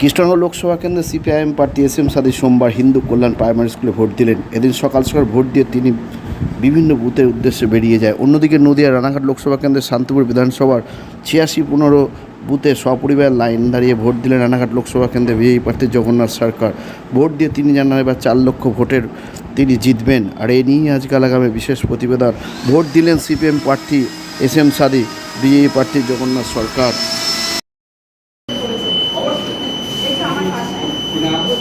কৃষ্ণনগর লোকসভা কেন্দ্রে সিপিআইএম প্রার্থী S M Sadi সোমবার হিন্দু কল্যাণ প্রাইমারি স্কুলে ভোট দিলেন। এদিন সকাল সকাল ভোট দিয়ে তিনি বিভিন্ন বুথের উদ্দেশ্যে বেরিয়ে যায়। অন্যদিকে নদিয়া রানাঘাট লোকসভা কেন্দ্রের শান্তিপুর বিধানসভার ছিয়াশি পনেরো বুথে সপরিবার লাইন দাঁড়িয়ে ভোট দিলেন রানাঘাট লোকসভা কেন্দ্রে বিজয়ী প্রার্থী জগন্নাথ সরকার। ভোট দিয়ে তিনি জানান, এবার চার লক্ষ ভোটের তিনি জিতবেন। আর এই নিয়ে আজকাল আগামী বিশেষ প্রতিবেদন। ভোট দিলেন সিপিএম প্রার্থী এস এম সাদি বিজয়ী প্রার্থী জগন্নাথ সরকার।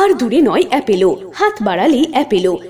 আর দূরে নয় অ্যাপেলো। হাত বাড়ালে Apollo.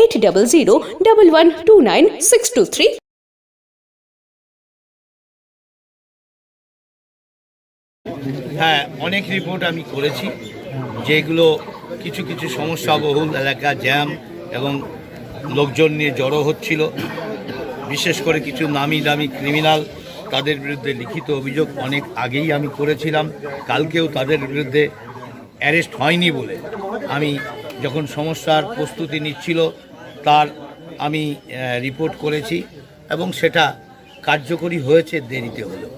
Eight double zero double one two nine six two three হ্যাঁ অনেক রিপোর্ট আমি করেছি, যেগুলো কিছু কিছু সমস্যা বহুল এলাকা জ্যাম এবং লোকজন নিয়ে জড়ো হচ্ছিল। বিশেষ করে কিছু নামি দামি ক্রিমিনাল তাদের বিরুদ্ধে লিখিত অভিযোগ অনেক আগেই আমি করেছিলাম। কালকেও তাদের বিরুদ্ধে অ্যারেস্ট হয়নি বলে আমি যখন সমস্যার প্রস্তুতি নিচ্ছিল তার আমি রিপোর্ট করেছি এবং সেটা কার্যকরী হয়েছে দেরিতে হলেও